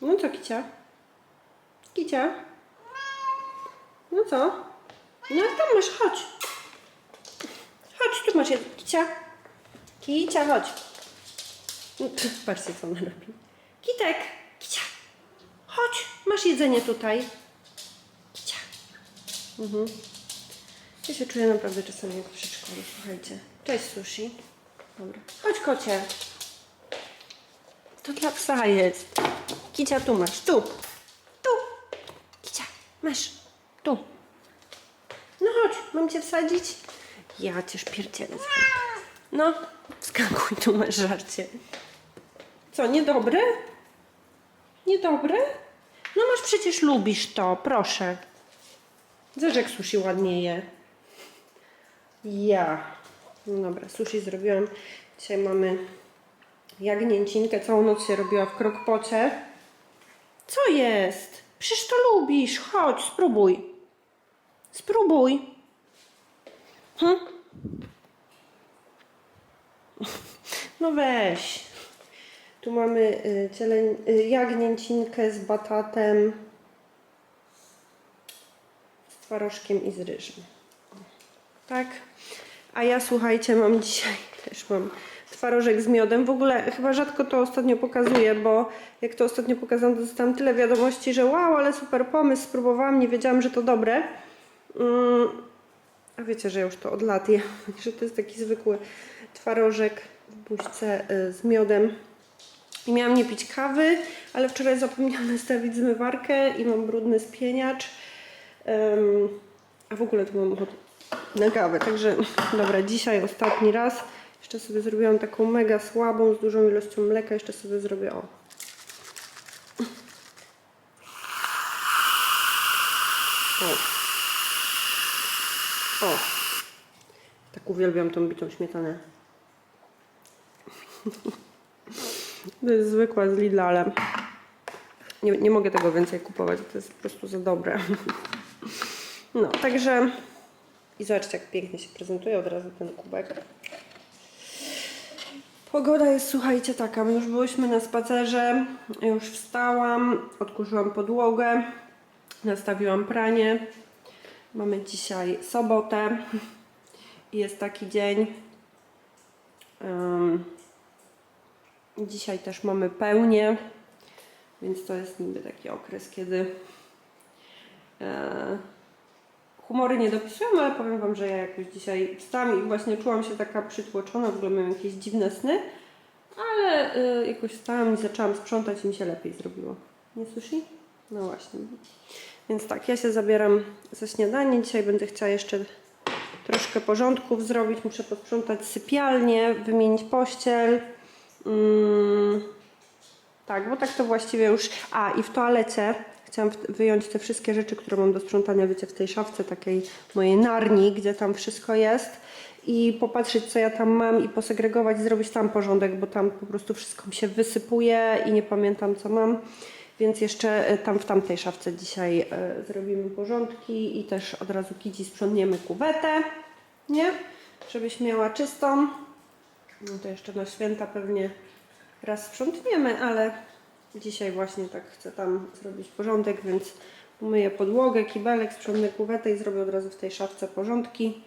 No co, Kicia? Kicia? No co? No tam masz, chodź. Chodź, tu masz. Kicia. Kicia, chodź. Patrzcie, co ona robi. Kitek, Kicia. Chodź, masz jedzenie tutaj. Kicia. Mhm. Ja się czuję naprawdę czasami jak w przedszkolu, słuchajcie. Cześć, sushi. Dobra. Chodź, kocie. To dla psa jest. Kicia, tu masz, tu. Tu. Kicia, masz. Tu. No chodź, mam cię wsadzić? Ja cię szpierdzielę. No, skakuj, tu masz żarcie. Co, niedobre? Niedobre? No masz przecież lubisz to, proszę. Jak sushi ładnie je. Ja. No dobra, sushi zrobiłam. Dzisiaj mamy jagnięcinkę. Całą noc się robiła w krokpocie. Co jest? Przecież to lubisz. Chodź, spróbuj. Spróbuj. Hm? No weź. Tu mamy y, cieleń, y, jagnięcinkę z batatem, z twarożkiem i z ryżem. Tak. A ja słuchajcie, mam dzisiaj też mam twarożek z miodem. W ogóle chyba rzadko to ostatnio pokazuję, bo jak to ostatnio pokazałam, dostałam tyle wiadomości, że wow, ale super pomysł, spróbowałam, nie wiedziałam, że to dobre. Mm, a wiecie, że ja już to od lat jem, że to jest taki zwykły twarożek w buźce y, z miodem. I miałam nie pić kawy, ale wczoraj zapomniałam nastawić zmywarkę i mam brudny spieniacz. Em, a w ogóle tu mam ochotę na kawę, także dobra, dzisiaj ostatni raz. Jeszcze sobie zrobiłam taką mega słabą, z dużą ilością mleka. Jeszcze sobie zrobię o. O. O. Tak uwielbiam tą bitą śmietanę. To jest zwykła z Lidla, ale nie, nie mogę tego więcej kupować. To jest po prostu za dobre. No, także i zobaczcie, jak pięknie się prezentuje od razu ten kubek. Pogoda jest, słuchajcie, taka. My już byłyśmy na spacerze, już wstałam, odkurzyłam podłogę, nastawiłam pranie. Mamy dzisiaj sobotę i jest taki dzień. Em, dzisiaj też mamy pełnię, więc to jest niby taki okres, kiedy e, humory nie dopisują, ale powiem Wam, że ja jakoś dzisiaj wstałam i właśnie czułam się taka przytłoczona, w ogóle miałam jakieś dziwne sny, ale y, jakoś wstałam i zaczęłam sprzątać i mi się lepiej zrobiło. Nie słyszy? No właśnie. Więc tak, ja się zabieram za śniadanie. Dzisiaj będę chciała jeszcze troszkę porządków zrobić. Muszę posprzątać sypialnię, wymienić pościel. Mm, tak, bo tak to właściwie już. A i w toalecie chciałam wyjąć te wszystkie rzeczy, które mam do sprzątania, wiecie, w tej szafce takiej mojej narni, gdzie tam wszystko jest. I popatrzeć, co ja tam mam, i posegregować, zrobić tam porządek, bo tam po prostu wszystko mi się wysypuje i nie pamiętam, co mam. Więc jeszcze e, tam w tamtej szafce dzisiaj e, zrobimy porządki i też od razu kici sprzątniemy kuwetę, nie? Żebyś miała czystą. No to jeszcze na święta pewnie raz sprzątniemy, ale dzisiaj właśnie tak chcę tam zrobić porządek, więc umyję podłogę, kibelek, sprzątnę kuwetę i zrobię od razu w tej szafce porządki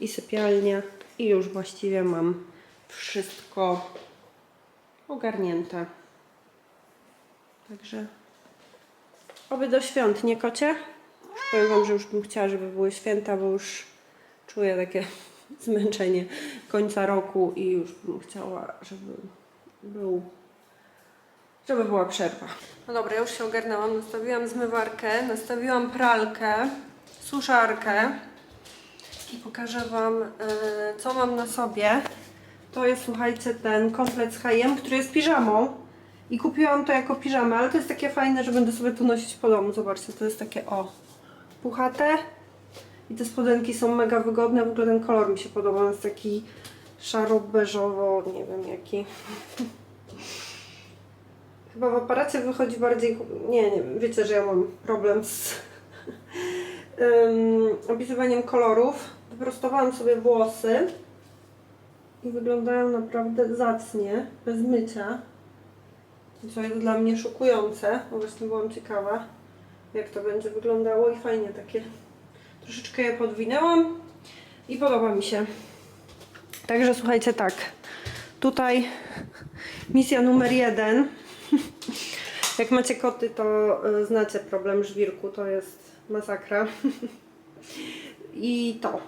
i sypialnię i już właściwie mam wszystko ogarnięte. Także oby do świąt, nie kocie? Już powiem Wam, że już bym chciała, żeby były święta, bo już czuję takie zmęczenie końca roku i już bym chciała, żeby był żeby była przerwa. No dobra, już się ogarnęłam. Nastawiłam zmywarkę, nastawiłam pralkę, suszarkę i pokażę Wam, e, co mam na sobie. To jest, słuchajcie, ten komplet z H&M, który jest piżamą. I kupiłam to jako piżamę, ale to jest takie fajne, że będę sobie to nosić po domu. Zobaczcie, to jest takie, o, puchate. I te spodenki są mega wygodne. W ogóle ten kolor mi się podoba. On jest taki szaro-beżowo, nie wiem jaki. Chyba w aparacie wychodzi bardziej. Nie, nie wiecie, że ja mam problem z opisywaniem kolorów. Wyprostowałam sobie włosy i wyglądają naprawdę zacnie, bez mycia. Co jest dla mnie szokujące, bo właśnie byłam ciekawa, jak to będzie wyglądało i fajnie takie. Troszeczkę je podwinęłam i podoba mi się. Także słuchajcie, tak. Tutaj misja numer jeden. Jak macie koty, to y, znacie problem żwirku, to jest masakra. I to.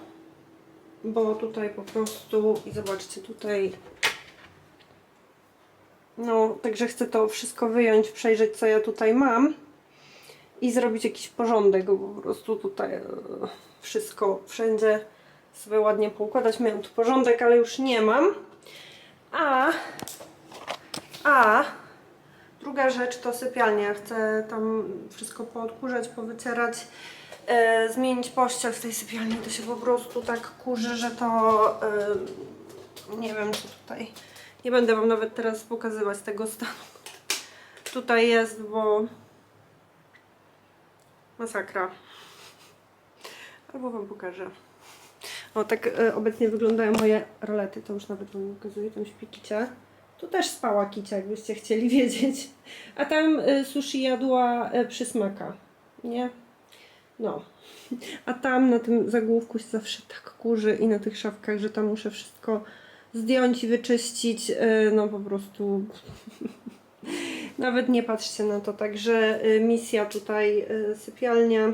Bo tutaj po prostu, i zobaczcie, tutaj no, także chcę to wszystko wyjąć, przejrzeć co ja tutaj mam i zrobić jakiś porządek, bo po prostu tutaj e, wszystko wszędzie sobie ładnie poukładać. Miałam tu porządek, ale już nie mam. A, a druga rzecz to sypialnia. Chcę tam wszystko poodkurzać, powycierać, e, zmienić pościel w tej sypialni. To się po prostu tak kurzy, że to e, nie wiem co tutaj. Nie będę Wam nawet teraz pokazywać tego stanu. Tutaj jest, bo masakra. Albo Wam pokażę. O, tak e, obecnie wyglądają moje rolety. To już nawet Wam pokazuję. Tam śpi Kicia. Tu też spała Kicia, jakbyście chcieli wiedzieć. A tam e, sushi jadła e, przysmaka. Nie? No. A tam na tym zagłówku się zawsze tak kurzy i na tych szafkach, że tam muszę wszystko zdjąć i wyczyścić. e, No po prostu nawet nie patrzcie na to. Także misja tutaj sypialnia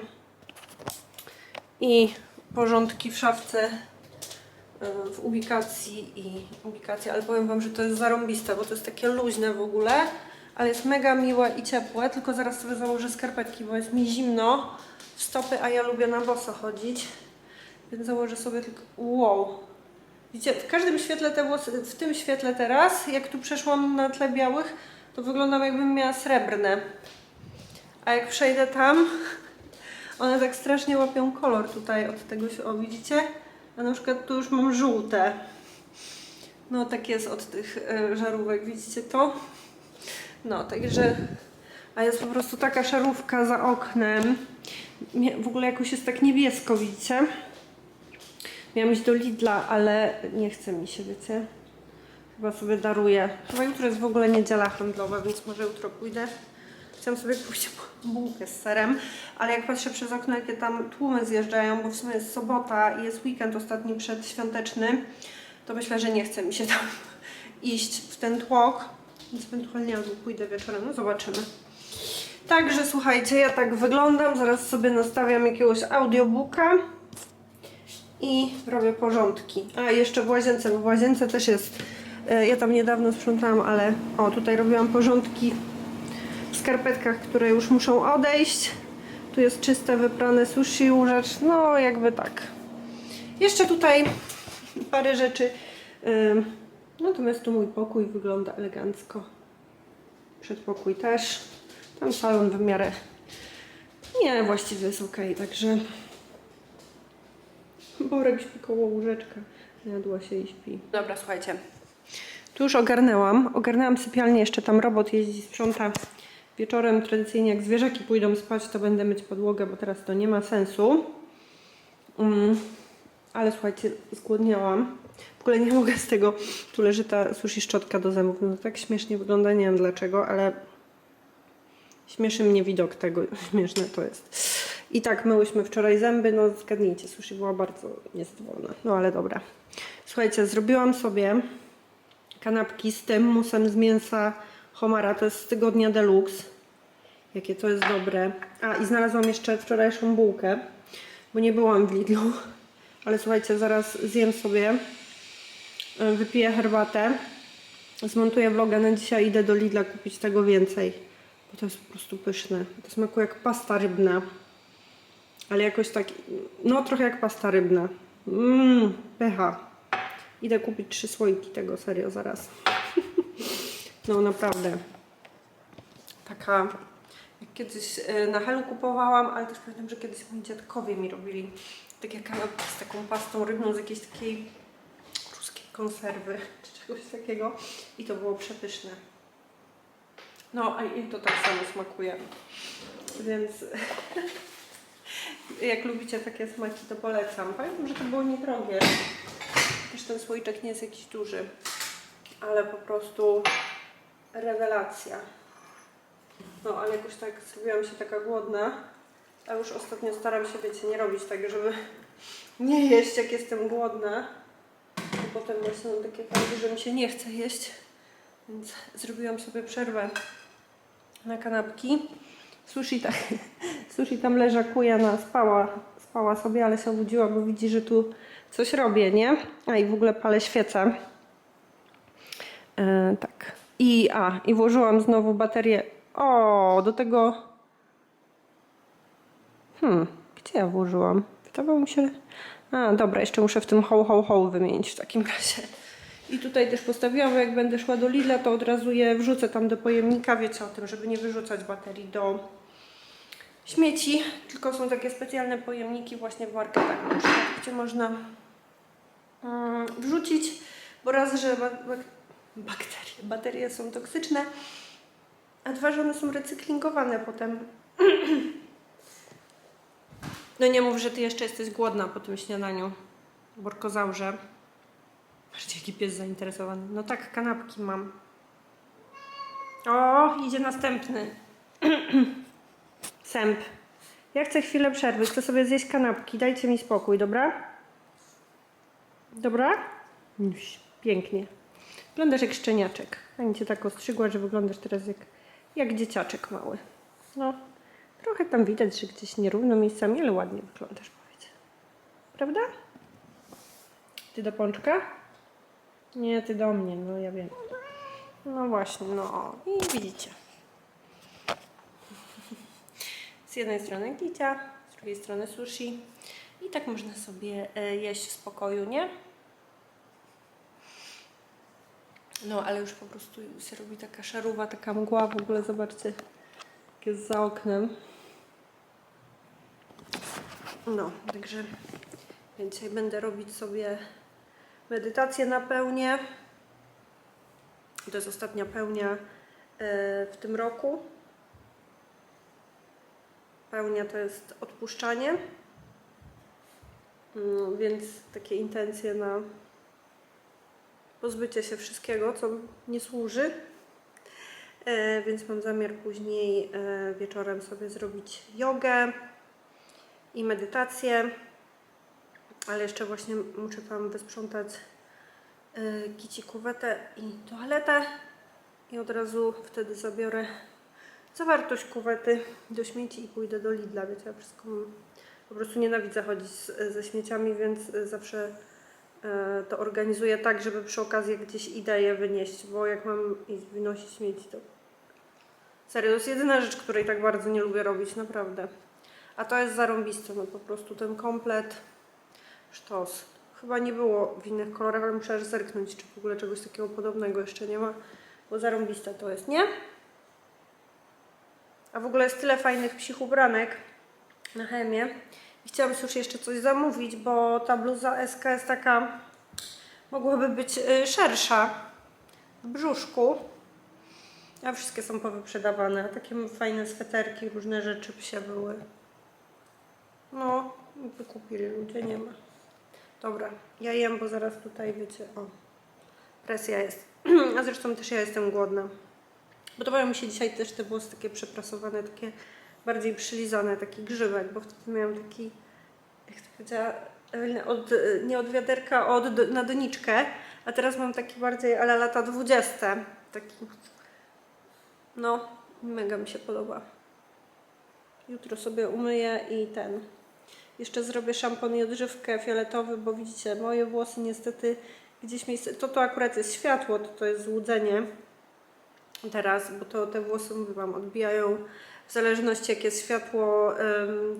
i porządki w szafce w ubikacji i ubikacja, ale powiem Wam, że to jest zarąbiste, bo to jest takie luźne w ogóle, ale jest mega miłe i ciepłe, tylko zaraz sobie założę skarpetki, bo jest mi zimno w stopy, a ja lubię na boso chodzić, więc założę sobie tylko, wow, Widzicie, w każdym świetle te włosy, w tym świetle teraz, jak tu przeszłam na tle białych, to wyglądam jakbym miała srebrne. A jak przejdę tam, one tak strasznie łapią kolor tutaj od tego o widzicie? A na przykład tu już mam żółte. No tak jest od tych e, żarówek, widzicie to? No, także... A jest po prostu taka szarówka za oknem. W ogóle jakoś jest tak niebiesko, widzicie? Miałam iść do Lidla, ale nie chce mi się, wiecie? Chyba sobie daruję. Chyba jutro jest w ogóle niedziela handlowa, więc może jutro pójdę. Chciałam sobie po bułkę z serem, ale jak patrzę przez okno, jakie tam tłumy zjeżdżają, bo w sumie jest sobota i jest weekend ostatni przedświąteczny, to myślę, że nie chce mi się tam iść w ten tłok. Więc ewentualnie albo pójdę wieczorem, no zobaczymy. Także słuchajcie, ja tak wyglądam. Zaraz sobie nastawiam jakiegoś audiobooka i robię porządki. A jeszcze w łazience, bo w łazience też jest. e, Ja tam niedawno sprzątałam, ale o, tutaj robiłam porządki skarpetkach, które już muszą odejść. Tu jest czyste, wyprane sushi, łóżecz, no jakby tak. Jeszcze tutaj parę rzeczy. Natomiast tu mój pokój wygląda elegancko. Przedpokój też. Tam salon w miarę. Nie, właściwie jest ok, także. Borek śpi koło łóżeczka. Jadła się i śpi. Dobra, słuchajcie. Tu już ogarnęłam. Ogarnęłam sypialnię, jeszcze tam robot jeździ, sprząta. Wieczorem tradycyjnie jak zwierzaki pójdą spać, to będę myć podłogę, bo teraz to nie ma sensu. Mm, ale słuchajcie, zgłodniałam. W ogóle nie mogę z tego. Tu leży ta sushi szczotka do zębów. No tak śmiesznie wygląda, nie wiem dlaczego, ale śmieszy mnie widok tego. Śmieszne to jest. I tak myłyśmy wczoraj zęby, no zgadnijcie, sushi była bardzo niezadowolona. No ale dobra. Słuchajcie, zrobiłam sobie kanapki z tym musem z mięsa homara. To jest z tygodnia deluxe. Jakie to jest dobre. A i znalazłam jeszcze wczorajszą bułkę, bo nie byłam w Lidlu. Ale słuchajcie, zaraz zjem sobie, y, wypiję herbatę, zmontuję vloga na dzisiaj, idę do Lidla kupić tego więcej. Bo to jest po prostu pyszne. To smakuje jak pasta rybna. Ale jakoś tak, no trochę jak pasta rybna. Mmm, pycha. Idę kupić trzy słoiki tego, serio, zaraz. No naprawdę. Taka, jak kiedyś e, na Helu kupowałam, ale też pamiętam, że kiedyś moi dziadkowie mi robili takie kanapki z taką pastą rybną z jakiejś takiej ruskiej konserwy, czy czegoś takiego. I to było przepyszne. No, a i to tak samo smakuje. Więc jak lubicie takie smaki, to polecam. Pamiętam, że to było niedrogie. Też ten słoiczek nie jest jakiś duży, ale po prostu rewelacja. No, ale jakoś tak zrobiłam się taka głodna. A już ostatnio staram się, wiecie, nie robić tak, żeby nie jeść, jak jestem głodna. Bo potem właśnie mam takie fajne, że mi się nie chce jeść. Więc zrobiłam sobie przerwę na kanapki. Sushi, tak, sushi tam leżakuje, ona spała, spała sobie, ale się obudziła, bo widzi, że tu coś robię, nie? A i w ogóle palę świecę. E, tak. I, a, i włożyłam znowu baterię. O, do tego. Hmm, gdzie ja włożyłam? Wydawało mi się. A, dobra, jeszcze muszę w tym ho, ho, ho wymienić w takim razie. I tutaj też postawiłam, jak będę szła do Lidla, to od razu je wrzucę tam do pojemnika. Wiecie o tym, żeby nie wyrzucać baterii do śmieci. Tylko są takie specjalne pojemniki właśnie w marketach, na przykład, gdzie można mm, wrzucić, bo raz, że bakterie, baterie są toksyczne, a dwa, że one są recyklingowane potem. No nie mów, że ty jeszcze jesteś głodna po tym śniadaniu, borkozaurze. Patrzcie, jaki pies zainteresowany. No tak, kanapki mam. O, idzie następny. Sęp. Ja chcę chwilę przerwy, chcę sobie zjeść kanapki. Dajcie mi spokój, dobra? Dobra? Pięknie. Wyglądasz jak szczeniaczek. Ani cię tak ostrzygła, że wyglądasz teraz jak, jak dzieciaczek mały. No, trochę tam widać, że gdzieś nierówno miejscami, ale ładnie wyglądasz, powiedz. Prawda? Ty do pączka? Nie, ty do mnie, no ja wiem. No właśnie, no i widzicie. Z jednej strony gicia, z drugiej strony sushi. I tak można sobie e, jeść w spokoju, nie? No, ale już po prostu się robi taka szaruwa, taka mgła. W ogóle zobaczcie, jak jest za oknem. No, także dzisiaj będę robić sobie medytację na pełnię. To jest ostatnia pełnia e, w tym roku. Pełnia to jest odpuszczanie. Mm, Więc takie intencje na pozbycie się wszystkiego, co nie służy. E, Więc mam zamiar później e, wieczorem sobie zrobić jogę i medytację. Ale jeszcze właśnie muszę tam wysprzątać e, kici kuwetę i toaletę. I od razu wtedy zabiorę zawartość kuwety do śmieci i pójdę do Lidla. Wiecie, ja wszystko po prostu nienawidzę chodzić z, ze śmieciami, więc e, zawsze to organizuję tak, żeby przy okazji gdzieś idę je wynieść, bo jak mam wynosić śmieci, to serio, to jest jedyna rzecz, której tak bardzo nie lubię robić, naprawdę. A to jest zarąbiste, no po prostu ten komplet sztos. Chyba nie było w innych kolorach, ale muszę zerknąć, czy w ogóle czegoś takiego podobnego jeszcze nie ma, bo zarąbiste to jest, nie? A w ogóle jest tyle fajnych psich ubranek na chemię. I chciałam już jeszcze coś zamówić, bo ta bluza SK jest taka, mogłaby być y, szersza w brzuszku. A wszystkie są powyprzedawane. Takie fajne sweterki, różne rzeczy psie były. No, wykupili ludzie, nie ma. Dobra, ja jem, bo zaraz tutaj, wiecie, o, presja jest. A zresztą też ja jestem głodna. Podobają mi się dzisiaj też te włosy takie przeprasowane, takie bardziej przylizane, taki grzybek, bo wtedy miałam taki, jak to powiedziała od, nie od wiaderka, od na doniczkę, a teraz mam taki bardziej ale lata 20. Taki, no, mega mi się podoba. Jutro sobie umyję i ten. Jeszcze zrobię szampon i odżywkę fioletowy, bo widzicie, moje włosy niestety gdzieś miejsce. To to akurat jest światło, to to jest złudzenie teraz, bo to te włosy, mówię Wam, odbijają w zależności jak jest światło,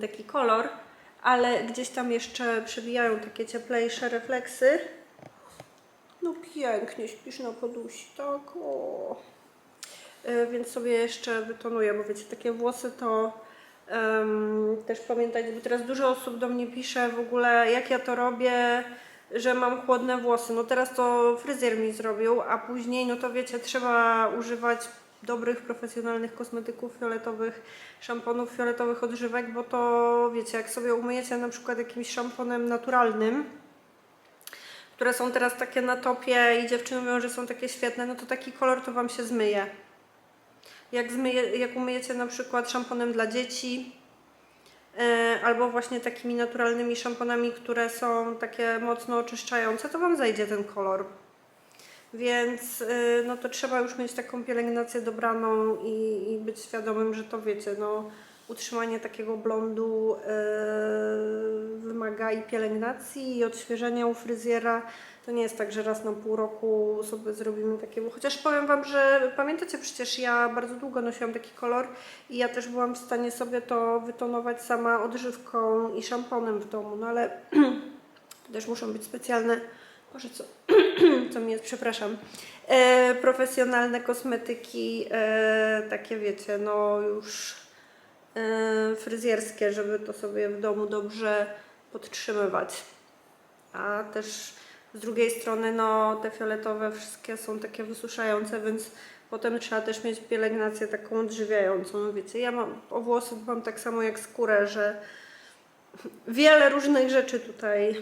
taki kolor, ale gdzieś tam jeszcze przebijają takie cieplejsze refleksy. No pięknie, śpisz na podusi, tak o. Y, Więc sobie jeszcze wytonuję, bo wiecie, takie włosy to em, też pamiętać, bo teraz dużo osób do mnie pisze w ogóle, jak ja to robię, że mam chłodne włosy. No teraz to fryzjer mi zrobił, a później, no to wiecie, trzeba używać dobrych, profesjonalnych kosmetyków fioletowych, szamponów fioletowych, odżywek, bo to wiecie, jak sobie umyjecie na przykład jakimś szamponem naturalnym, które są teraz takie na topie i dziewczyny mówią, że są takie świetne, no to taki kolor to Wam się zmyje. jak, zmyje, jak umyjecie na przykład szamponem dla dzieci, e, albo właśnie takimi naturalnymi szamponami, które są takie mocno oczyszczające, to Wam zejdzie ten kolor. Więc y, no to trzeba już mieć taką pielęgnację dobraną i, i być świadomym, że to wiecie, no utrzymanie takiego blondu y, wymaga i pielęgnacji i odświeżenia u fryzjera. To nie jest tak, że raz na pół roku sobie zrobimy takiego. Chociaż powiem Wam, że pamiętacie przecież ja bardzo długo nosiłam taki kolor i ja też byłam w stanie sobie to wytonować sama odżywką i szamponem w domu, no ale też muszą być specjalne, może co, co mi jest, przepraszam, e, profesjonalne kosmetyki, e, takie wiecie, no już e, fryzjerskie, żeby to sobie w domu dobrze podtrzymywać. A też z drugiej strony, no te fioletowe wszystkie są takie wysuszające, więc potem trzeba też mieć pielęgnację taką odżywiającą. No wiecie, ja mam o włosy mam tak samo jak skórę, że wiele różnych rzeczy tutaj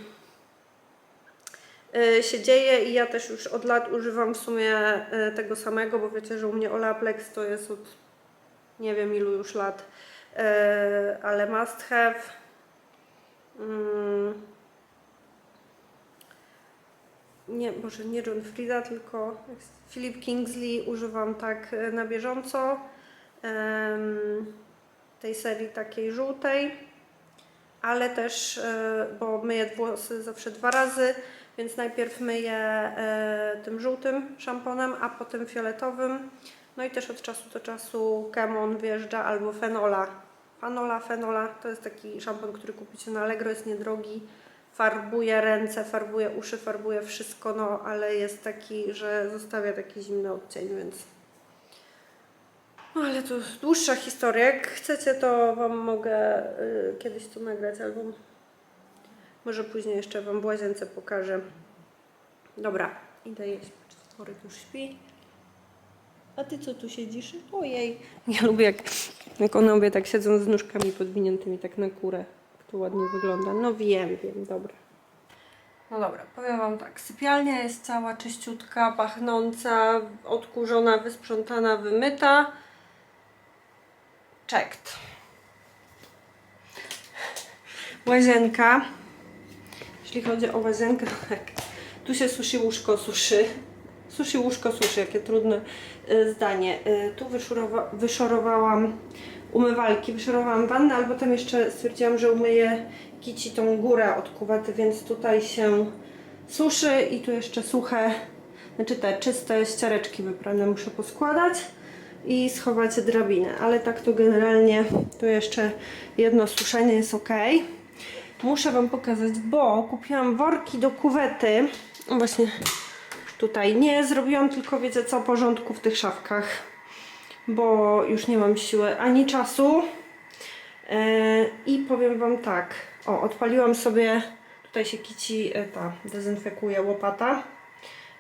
się dzieje i ja też już od lat używam w sumie y, tego samego, bo wiecie, że u mnie Olaplex to jest od nie wiem ilu już lat, y, ale must have. Mm. Nie, może nie John tylko Philip Kingsley używam tak y, na bieżąco. Tej serii takiej żółtej ale też, bo myję włosy zawsze dwa razy, więc najpierw myję e, tym żółtym szamponem, a potem fioletowym. No i też od czasu do czasu Kemon wjeżdża albo Fenola. Fanola, Fenola to jest taki szampon, który kupicie na Allegro, jest niedrogi. Farbuje ręce, farbuje uszy, farbuje wszystko, no ale jest taki, że zostawia taki zimny odcień, więc no ale to dłuższa historia. Jak chcecie, to Wam mogę y, kiedyś to nagrać, albo może później jeszcze Wam w łazience pokażę. Dobra, idę jeść. Czworek już śpi. A Ty co tu siedzisz? Ojej. Ja lubię jak, jak one obie tak siedzą z nóżkami podwiniętymi tak na kurę. To ładnie wygląda. No wiem, wiem, dobra. No dobra, powiem Wam tak. Sypialnia jest cała czyściutka, pachnąca, odkurzona, wysprzątana, wymyta. Checked. Łazienka. Jeśli chodzi o łazienkę, tak. Tu się suszy łóżko, suszy. Suszy łóżko, suszy. Jakie trudne y, zdanie. Y, tu wyszorowa wyszorowałam umywalki, wyszorowałam wannę, ale potem jeszcze stwierdziłam, że umyję kici tą górę od kuwety, więc tutaj się suszy i tu jeszcze suche, znaczy te czyste ściereczki wyprane muszę poskładać i schować drabinę, ale tak to generalnie tu jeszcze jedno suszenie jest ok. Muszę Wam pokazać, bo kupiłam worki do kuwety. Właśnie tutaj nie zrobiłam tylko wiecie co porządku w tych szafkach, bo już nie mam siły ani czasu. Yy, I powiem Wam tak, o odpaliłam sobie, tutaj się kici e, ta dezynfekuje łopata.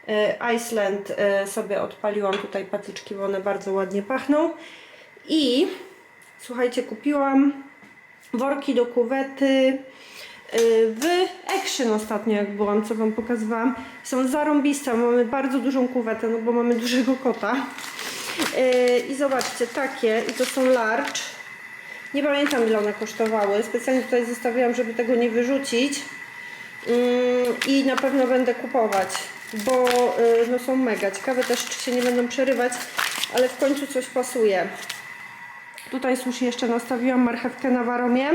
E, Iceland e, sobie odpaliłam tutaj patyczki, bo one bardzo ładnie pachną. I słuchajcie, kupiłam worki do kuwety e, w Action ostatnio, jak byłam, co Wam pokazywałam. Są zarąbiste, mamy bardzo dużą kuwetę, no bo mamy dużego kota. I zobaczcie, takie, i to są large. Nie pamiętam ile one kosztowały. Specjalnie tutaj zostawiłam, żeby tego nie wyrzucić. Mm, I na pewno będę kupować, bo y, no, są mega. Ciekawe też, czy się nie będą przerywać, ale w końcu coś pasuje. Tutaj sushi jeszcze nastawiłam marchewkę na waromie.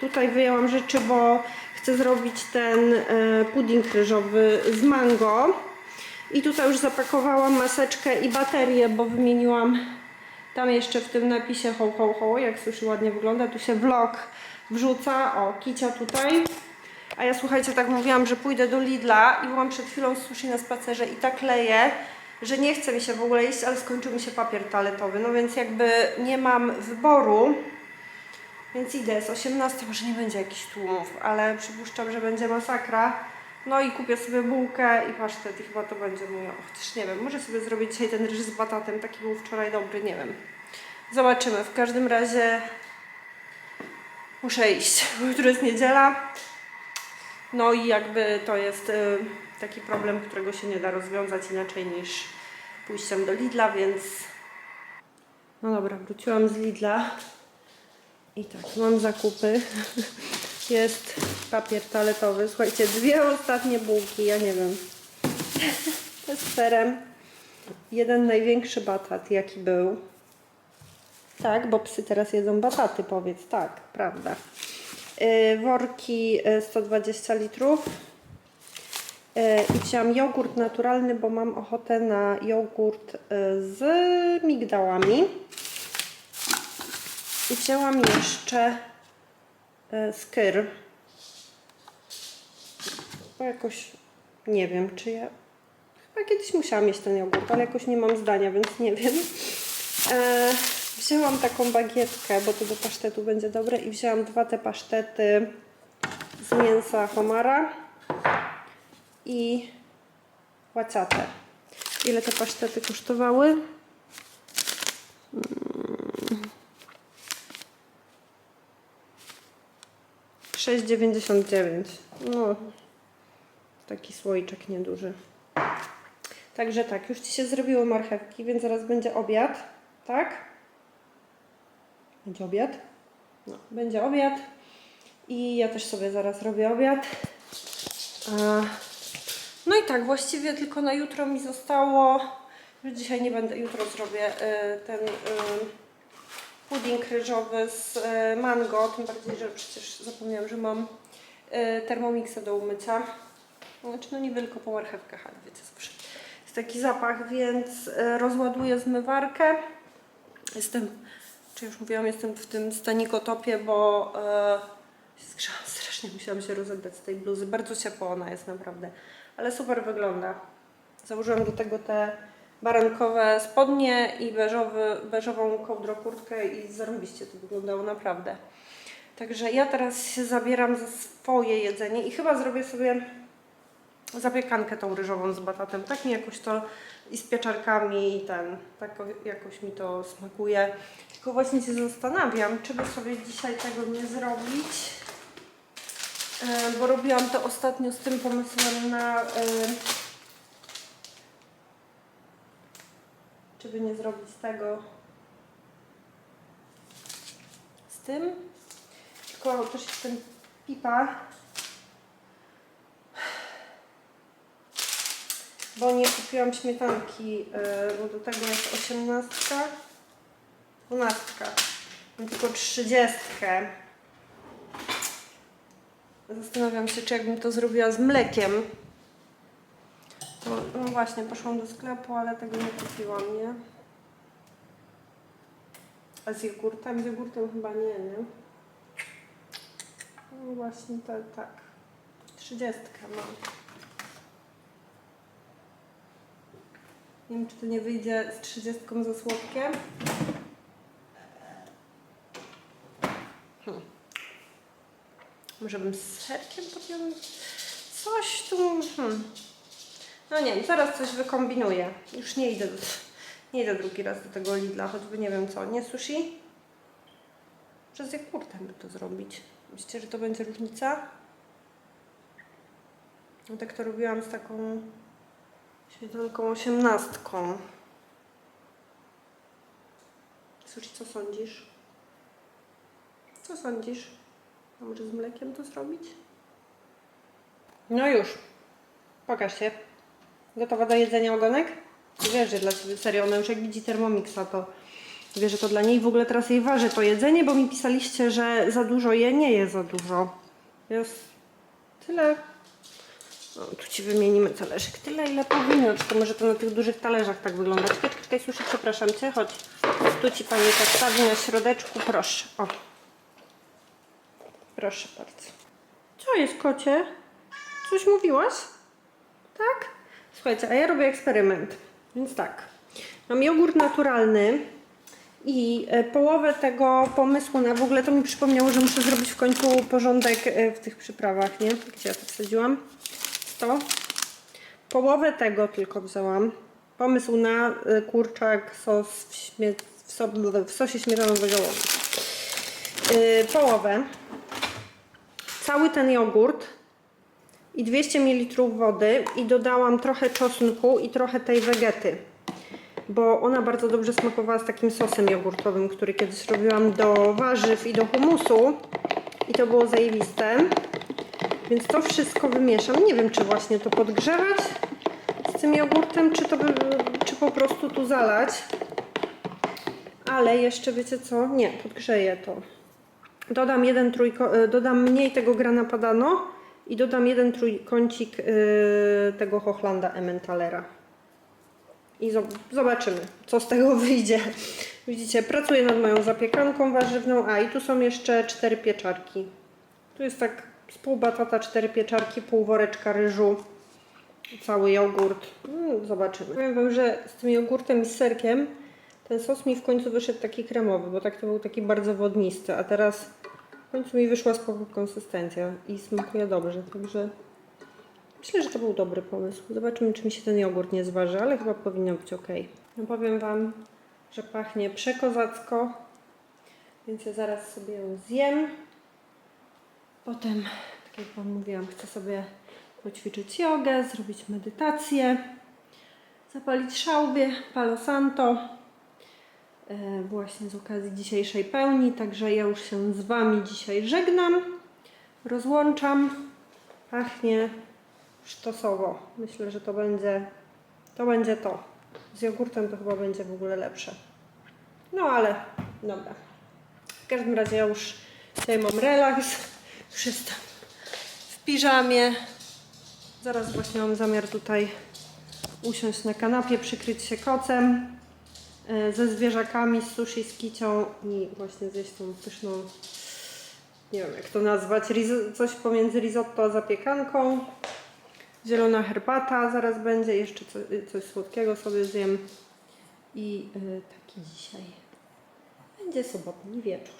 Tutaj wyjęłam rzeczy, bo chcę zrobić ten y, pudding ryżowy z mango. I tutaj już zapakowałam maseczkę i baterię, bo wymieniłam tam jeszcze w tym napisie ho ho ho, jak sushi ładnie wygląda. Tu się vlog wrzuca. O, kicia tutaj. A ja słuchajcie, tak mówiłam, że pójdę do Lidla i byłam przed chwilą sushi na spacerze i tak leję, że nie chce mi się w ogóle iść, ale skończył mi się papier toaletowy. No więc jakby nie mam wyboru. Więc idę, jest 18, może nie będzie jakichś tłumów, ale przypuszczam, że będzie masakra. No i kupię sobie bułkę i pasztet i chyba to będzie mój, chociaż nie wiem, może sobie zrobić dzisiaj ten ryż z batatem, taki był wczoraj dobry, nie wiem. Zobaczymy, w każdym razie muszę iść, bo jutro jest niedziela. No i jakby to jest y, taki problem, którego się nie da rozwiązać inaczej niż pójściem do Lidla, więc No dobra, wróciłam z Lidla. I tak, mam zakupy. Jest papier toaletowy. Słuchajcie, dwie ostatnie bułki, ja nie wiem. Z serem. Jeden największy batat, jaki był. Tak, bo psy teraz jedzą bataty, powiedz. Tak, prawda. Yy, worki yy, 120 litrów. Yy, I wziąłam jogurt naturalny, bo mam ochotę na jogurt z migdałami. I wzięłam jeszcze yy, skyr. Bo jakoś nie wiem, czy ja. Chyba kiedyś musiałam mieć ten jogurt, ale jakoś nie mam zdania, więc nie wiem. E, wzięłam taką bagietkę, bo to do pasztetu będzie dobre i wzięłam dwa te pasztety z mięsa homara i łaciatę. Ile te pasztety kosztowały? 6,99. No, taki słoiczek nieduży. Także tak, już Ci się zrobiły marchewki, więc zaraz będzie obiad, tak? Będzie obiad? No, będzie obiad. I ja też sobie zaraz robię obiad. No i tak, właściwie tylko na jutro mi zostało. Dzisiaj nie będę, jutro zrobię y, ten y, pudding ryżowy z y, mango. Tym bardziej, że przecież zapomniałam, że mam y, termomixę do umycia. Znaczy, no nie tylko po marchewkach, ale wiecie, zawsze jest taki zapach, więc y, rozładuję zmywarkę. Jestem, czy już mówiłam, jestem w tym stanikotopie, bo się zgrzałam strasznie, musiałam się rozebrać z tej bluzy. Bardzo ciepło ona jest naprawdę, ale super wygląda. Założyłam do tego te barankowe spodnie i beżowy, beżową kołdrokurtkę i zarąbiście to wyglądało naprawdę. Także ja teraz się zabieram za swoje jedzenie i chyba zrobię sobie zapiekankę tą ryżową z batatem. Tak mi jakoś to i z pieczarkami i ten, tak jakoś mi to smakuje. Tylko właśnie się zastanawiam, czy by sobie dzisiaj tego nie zrobić. Bo robiłam to ostatnio z tym pomysłem na... czy by nie zrobić tego z tym. Tylko też ten pipa. Bo nie kupiłam śmietanki, yy, bo do tego jest osiemnastka, dwunastka. Mam tylko trzydziestkę. Zastanawiam się, czy jakbym to zrobiła z mlekiem. No właśnie, poszłam do sklepu, ale tego nie kupiłam, nie? A z jogurtem? Z jogurtem chyba nie, nie? No właśnie, to tak. Trzydziestkę mam. Nie wiem, czy to nie wyjdzie z trzydziestką za słodkie. Hmm. Może bym z serkiem podjęła? Coś tu... Hmm. No nie wiem, zaraz coś wykombinuję. Już nie idę, do, nie idę drugi raz do tego Lidla, choćby nie wiem co. Nie sushi? Przez jogurtem by to zrobić. Myślicie, że to będzie różnica? No tak to robiłam z taką Śmietanką osiemnastką. Sushi, co sądzisz? Co sądzisz? A może z mlekiem to zrobić? No już. Pokaż się. Gotowa do jedzenia ogonek? Wiesz, że dla Ciebie serio, ona już jak widzi Thermomixa, to wie, że to dla niej. W ogóle teraz jej waży to jedzenie, bo mi pisaliście, że za dużo je. Nie je za dużo. Jest tyle no, tu Ci wymienimy talerzyk. Tyle, ile powinno. To może to na tych dużych talerzach tak wygląda? Czekaj, czekaj, sushi, przepraszam Cię. Chodź. Tu Ci Pani postawi na środeczku. Proszę. O. Proszę bardzo. Co jest, kocie? Coś mówiłaś? Tak? Słuchajcie, a ja robię eksperyment. Więc tak. Mam jogurt naturalny i e, połowę tego pomysłu na w ogóle to mi przypomniało, że muszę zrobić w końcu porządek e, w tych przyprawach, nie? Gdzie ja to wsadziłam? to połowę tego tylko wzięłam. Pomysł na y, kurczak sos w, śmie- w, so w sosie śmietanowo-ziołowym. Yy, połowę. Cały ten jogurt i 200 ml wody i dodałam trochę czosnku i trochę tej wegety. bo ona bardzo dobrze smakowała z takim sosem jogurtowym, który kiedyś robiłam do warzyw i do humusu. I to było zajebiste. Więc to wszystko wymieszam. Nie wiem, czy właśnie to podgrzewać z tym jogurtem, czy to by, czy po prostu tu zalać. Ale jeszcze wiecie co? Nie, podgrzeję to. Dodam jeden trójko, e, dodam mniej tego grana padano i dodam jeden trójkącik yy, tego Hochlanda Emmentalera. I zob- zobaczymy, co z tego wyjdzie. Widzicie, pracuję nad moją zapiekanką warzywną, a i tu są jeszcze cztery pieczarki. Tu jest tak z pół batata, cztery pieczarki, pół woreczka ryżu, cały jogurt. Mm, zobaczymy. Powiem Wam, że z tym jogurtem i z serkiem ten sos mi w końcu wyszedł taki kremowy, bo tak to był taki bardzo wodnisty, a teraz końcu mi wyszła spoko konsystencja i smakuje dobrze, także myślę, że to był dobry pomysł. Zobaczymy, czy mi się ten jogurt nie zważy, ale chyba powinno być ok. No powiem Wam, że pachnie przekozacko, więc ja zaraz sobie ją zjem. Potem, tak jak Wam mówiłam, chcę sobie poćwiczyć jogę, zrobić medytację, zapalić szałbie, palo santo właśnie z okazji dzisiejszej pełni, także ja już się z Wami dzisiaj żegnam, rozłączam, pachnie sztosowo. Myślę, że to będzie to. Będzie to. Z jogurtem to chyba będzie w ogóle lepsze. No ale dobra. W każdym razie ja już dzisiaj mam relaks, już jestem w piżamie. Zaraz właśnie mam zamiar tutaj usiąść na kanapie, przykryć się kocem e, ze zwierzakami, z sushi, z kicią i właśnie zjeść tą pyszną, nie wiem jak to nazwać, coś pomiędzy risotto a zapiekanką. Zielona herbata zaraz będzie, jeszcze co, coś słodkiego sobie zjem i e, taki dzisiaj będzie sobotni wieczór.